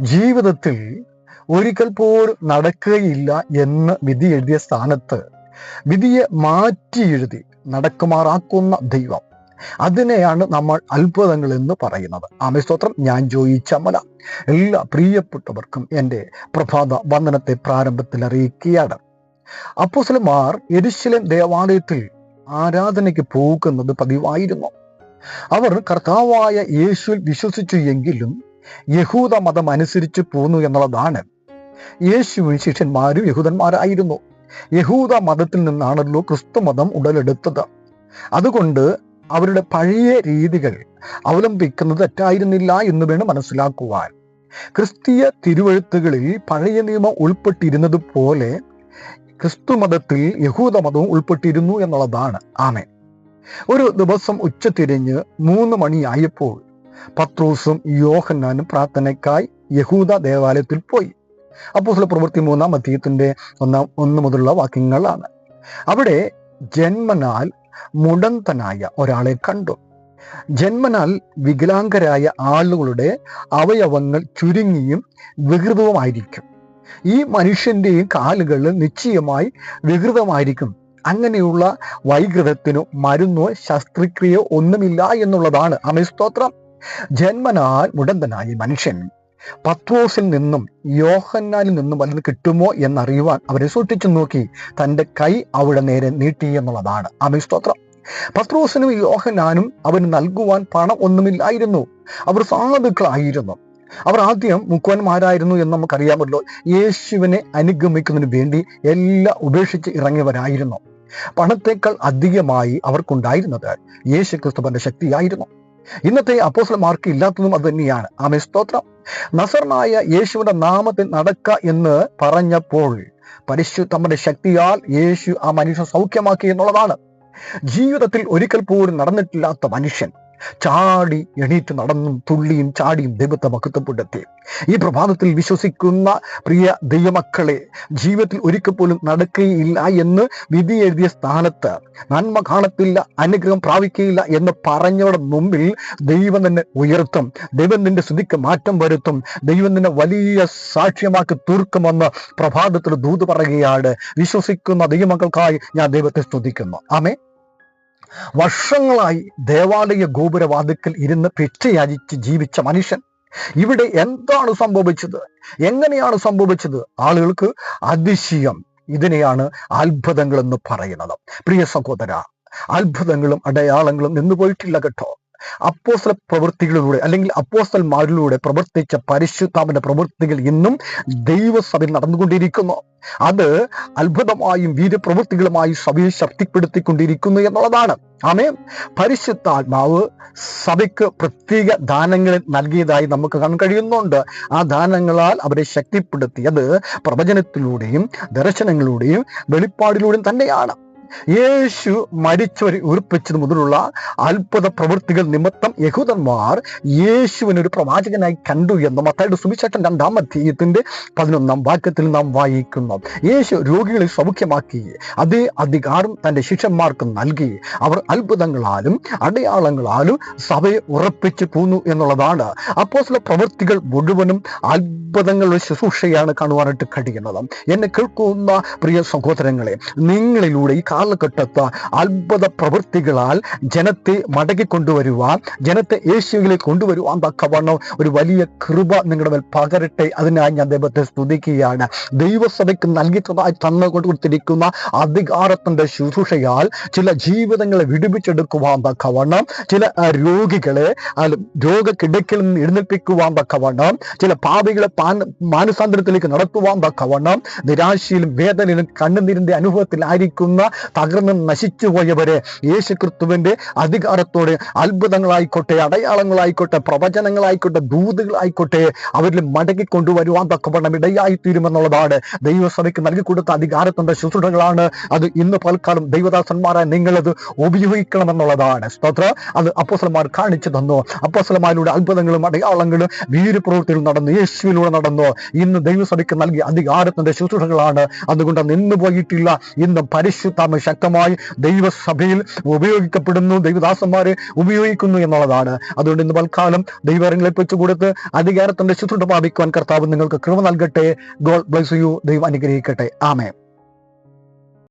ജീവിതത്തിൽ ഒരിക്കൽ പോലും നടക്കുകയില്ല എന്ന് വിധി എഴുതിയ സ്ഥാനത്ത് വിധിയെ മാറ്റി എഴുതി നടക്കുമാറാക്കുന്ന ദൈവം. അതിനെയാണ് നമ്മൾ അത്ഭുതങ്ങൾ എന്ന് പറയുന്നത്. ആമേ ഞാൻ ഞാൻ ജോയിച്ചമല എല്ലാ പ്രിയപ്പെട്ടവർക്കും എന്റെ പ്രഭാത വന്ദനത്തെ പ്രാരംഭത്തിൽ അറിയിക്കുകയാണ്. അപ്പോസലമാർ എരിശിലം ദേവാലയത്തിൽ ആരാധനയ്ക്ക് പോകുന്നത് പതിവായിരുന്നു. അവർ കർത്താവായ യേശുവിൽ വിശ്വസിച്ചു എങ്കിലും യഹൂദ മതം അനുസരിച്ച് പോന്നു എന്നുള്ളതാണ്. യേശുവിൻ ശിഷ്യന്മാരും യഹൂദന്മാരായിരുന്നു. യഹൂദ മതത്തിൽ നിന്നാണല്ലോ ക്രിസ്തു മതം ഉടലെടുത്തത്. അതുകൊണ്ട് അവരുടെ പഴയ രീതികൾ അവലംബിക്കുന്നത് തെറ്റായിരുന്നില്ല എന്ന് വേണം മനസ്സിലാക്കുവാൻ. ക്രിസ്തീയ തിരുവഴുത്തുകളിൽ പഴയ നിയമം ഉൾപ്പെട്ടിരുന്നത് പോലെ ക്രിസ്തു മതത്തിൽ യഹൂദ മതവും ഉൾപ്പെട്ടിരുന്നു എന്നുള്ളതാണ്. ആമേ ഒരു ദിവസം ഉച്ച തിരിഞ്ഞ് മൂന്ന് മണിയായപ്പോൾ പത്രോസും യോഹന്നാനും പ്രാർത്ഥനയ്ക്കായി യഹൂദ ദേവാലയത്തിൽ പോയി. അപ്പോൾ സ്വല പ്രവൃത്തി മൂന്നാം അധ്യയത്തിന്റെ ഒന്നാം ഒന്ന് മുതലുള്ള വാക്യങ്ങളാണ്. അവിടെ ജന്മനാൽ മുടന്തനായ ഒരാളെ കണ്ടു. ജന്മനാൽ വികലാംഗരായ ആളുകളുടെ അവയവങ്ങൾ ചുരുങ്ങിയും വികൃതവുമായിരിക്കും. ഈ മനുഷ്യന്റെയും കാലുകൾ നിശ്ചയമായി വികൃതമായിരിക്കും. അങ്ങനെയുള്ള വൈകൃതത്തിനോ മരുന്നോ ശസ്ത്രക്രിയോ ഒന്നുമില്ല എന്നുള്ളതാണ്. അമിസ്തോത്രം ജന്മനാൽ മുടന്തനായ മനുഷ്യൻ പത്രോസിൽ നിന്നും യോഹന്നാനിൽ നിന്നും അതിന് കിട്ടുമോ എന്നറിയുവാൻ അവരെ സൂക്ഷിച്ചു നോക്കി. തന്റെ കൈ അവിടെ നേരെ നീട്ടി എന്നുള്ളതാണ് അമിസ്തോത്രം പത്രോസിനും യോഹനാനും അവന് നൽകുവാൻ പണം ഒന്നുമില്ലായിരുന്നു. അവർ സാധുക്കളായിരുന്നു. അവർ ആദ്യം മുക്കുവന്മാരായിരുന്നു എന്ന് നമുക്കറിയാമല്ലോ. യേശുവിനെ അനുഗമിക്കുന്നതിന് വേണ്ടി എല്ലാം ഉപേക്ഷിച്ച് ഇറങ്ങിയവരായിരുന്നു. പണത്തേക്കാൾ അധികമായി അവർക്കുണ്ടായിരുന്നത് യേശു ക്രിസ്തുവിന്റെ ശക്തിയായിരുന്നു. ഇന്നത്തെ അപ്പോസലമാർക്ക് ഇല്ലാത്തതും അത് തന്നെയാണ്. ആമേ സ്തോത്രം. നസറിനായ യേശുവിന്റെ നാമത്തിൽ നടക്ക എന്ന് പറഞ്ഞപ്പോൾ പരിശുദ്ധമ്മന്റെ ശക്തിയാൽ യേശു ആ മനുഷ്യൻ സൗഖ്യമാക്കി എന്നുള്ളതാണ്. ജീവിതത്തിൽ ഒരിക്കൽ പോലും നടന്നിട്ടില്ലാത്ത മനുഷ്യൻ. ചാടി എണീറ്റ് നടന്നും തുള്ളിയും ചാടിയും ദൈവത്തെ മഹത്വപ്പെടുത്തി. ഈ പ്രഭാതത്തിൽ വിശ്വസിക്കുന്ന പ്രിയ ദൈവമക്കളെ ജീവിതത്തിൽ ഒരിക്കൽ പോലും നടക്കുകയില്ല എന്ന് വിധി എഴുതിയ സ്ഥാനത്ത് നന്മ കാണത്തില്ല അനുഗ്രഹം പ്രാപിക്കുകയില്ല എന്ന് പറഞ്ഞവരുടെ മുമ്പിൽ ദൈവം തന്നെ ഉയർത്തും ദൈവം നിന്റെ സ്തുതിക്ക് മാറ്റം വരുത്തും ദൈവം നിന്നെ വലിയ സാക്ഷ്യമാക്കി തീർക്കുമെന്ന് പ്രഭാതത്തിൽ ദൂത് പറയുകയാണ്. വിശ്വസിക്കുന്ന ദൈവമക്കൾക്കായി ഞാൻ ദൈവത്തെ സ്തുതിക്കുന്നു. ആമേ വർഷങ്ങളായി ദേവാലയ ഗോപുരവാതിക്കൽ ഇരുന്ന് പെറ്റയാചിച്ച് ജീവിച്ച മനുഷ്യൻ. ഇവിടെ എന്താണ് സംഭവിച്ചത്? എങ്ങനെയാണ് സംഭവിച്ചത്? ആളുകൾക്ക് അതിശയം. ഇതിനെയാണ് അത്ഭുതങ്ങൾ എന്ന് പറയുന്നത്. പ്രിയ സഹോദര അത്ഭുതങ്ങളും അടയാളങ്ങളും നിന്നു പോയിട്ടില്ല കേട്ടോ. അപ്പോസ്തല പ്രവൃത്തികളിലൂടെ അല്ലെങ്കിൽ അപ്പോസ്തൽമാരിലൂടെ പ്രവർത്തിച്ച പരിശുദ്ധാമന്റെ പ്രവൃത്തികൾ ഇന്നും ദൈവസഭയിൽ നടന്നുകൊണ്ടിരിക്കുന്നു. അത് അത്ഭുതമായും വീരപ്രവൃത്തികളുമായി സഭയെ ശക്തിപ്പെടുത്തിക്കൊണ്ടിരിക്കുന്നു എന്നുള്ളതാണ്. ആമേ പരിശുദ്ധാത്മാവ് സഭയ്ക്ക് പ്രത്യേക ദാനങ്ങൾ നൽകിയതായി നമുക്ക് കാണാൻ കഴിയുന്നുണ്ട്. ആ ദാനങ്ങളാൽ അവരെ ശക്തിപ്പെടുത്തിയത് പ്രവചനത്തിലൂടെയും ദർശനങ്ങളിലൂടെയും വെളിപ്പാടിലൂടെയും തന്നെയാണ്. യേശു മരിച്ചവരെ ഉറപ്പിച്ചത് മുതലുള്ള അത്ഭുത പ്രവൃത്തികൾ നിമിത്തം യഹൂദന്മാർ യേശുവിനെ ഒരു പ്രവാചകനായി കണ്ടു എന്ന് മത്തായുടെ സുവിശേഷം രണ്ടാം അധ്യായത്തിന്റെ പതിനൊന്നാം വാക്യത്തിൽ നാം വായിക്കുന്നു. യേശു രോഗികളെ സൗഖ്യമാക്കി അതേ അധികാരം തന്റെ ശിഷ്യന്മാർക്ക് നൽകി. അവർ അത്ഭുതങ്ങളാലും അടയാളങ്ങളാലും സഭയെ ഉറപ്പിച്ചു പോന്നു എന്നുള്ളതാണ് അപ്പോൾ ചില പ്രവൃത്തികൾ മുഴുവനും അത്ഭുതങ്ങളുടെ ശുശ്രൂഷയാണ് കാണുവാനായിട്ട് കഴിയുന്നത്. എന്നെ കേൾക്കുന്ന പ്രിയ സഹോദരങ്ങളെ നിങ്ങളിലൂടെ ഈ കാലഘട്ടത്ത് അത്ഭുത പ്രവൃത്തികളാൽ ജനത്തെ മടക്കി കൊണ്ടുവരുവാൻ ജനത്തെ യേശുവിലേക്ക് കൊണ്ടുവരുവാൻ തക്കവണ്ണം ഒരു വലിയ കൃപ നിങ്ങളുടെ മേൽ പകരട്ടെ. അതിനായി ഞാൻ ദൈവത്തെ സ്തുതിക്കുകയാണ്. ദൈവസഭയ്ക്ക് നൽകി തന്നുകൊണ്ട് കൊടുത്തിരിക്കുന്ന അധികാരത്തിന്റെ ശുശ്രൂഷയാൽ ചില ജീവിതങ്ങളെ വിടുവിച്ചെടുക്കുവാൻ തക്കവണ്ണം ചില രോഗികളെ രോഗക്കിടക്കിൽ നിന്ന് എഴുന്നേൽപ്പിക്കുവാൻ തക്കവണ്ണം ചില പാപികളെ മാനസാന്തരത്തിലേക്ക് നടത്തുവാൻ തക്കവണ്ണം നിരാശയിലും വേദനയിലും കണ്ണുനീരിന്റെ അനുഭവത്തിലായിരിക്കുന്ന തകർന്ന് നശിച്ചു പോയവരെ യേശു ക്രിസ്തുവിന്റെ അധികാരത്തോടെ അത്ഭുതങ്ങളായിക്കോട്ടെ അടയാളങ്ങളായിക്കോട്ടെ പ്രവചനങ്ങളായിക്കോട്ടെ ദൂതുകളായിക്കോട്ടെ അവരിൽ മടക്കി കൊണ്ടുവരുവാൻ തക്കവണ്ണം ഇടയായി തീരുമെന്നുള്ളതാണ് ദൈവസഭയ്ക്ക് നൽകി കൊടുത്ത അധികാരത്തിന്റെ ശുശ്രൂഷകളാണ്. അത് ഇന്ന് പൽക്കാലം ദൈവദാസന്മാരായ നിങ്ങളത് ഉപയോഗിക്കണമെന്നുള്ളതാണ്. സ്തോത്ര. അത് അപ്പോസലന്മാർ കാണിച്ചു തന്നു. അപ്പോസലന്മാരുടെ അത്ഭുതങ്ങളും അടയാളങ്ങളും വീരപ്രവൃത്തിയിൽ നടന്നു. യേശുവിലൂടെ നടന്നു. ഇന്ന് ദൈവസഭയ്ക്ക് നൽകിയ അധികാരത്തിന്റെ ശുശ്രൂഷകളാണ്. അതുകൊണ്ട് നിന്നു പോയിട്ടില്ല ഇന്ന് പരിശുദ്ധാമ ദൈവം ശക്തമായി ദൈവസഭയിൽ ഉപയോഗിക്കപ്പെടുന്നു. ദൈവദാസന്മാരെ ഉപയോഗിക്കുന്നു എന്നുള്ളതാണ്. അതുകൊണ്ട് ഇന്ന് തൽക്കാലം ദൈവങ്ങളെ വെച്ചു കൊടുത്ത് അധികാരത്തിന്റെ ശുദ്ധ പ്രാപിക്കുവാൻ കർത്താവ് നിങ്ങൾക്ക് കൃപ നൽകട്ടെ. ഗോൾ ബ്ലസ് യു ദൈവം അനുഗ്രഹിക്കട്ടെ. ആമേ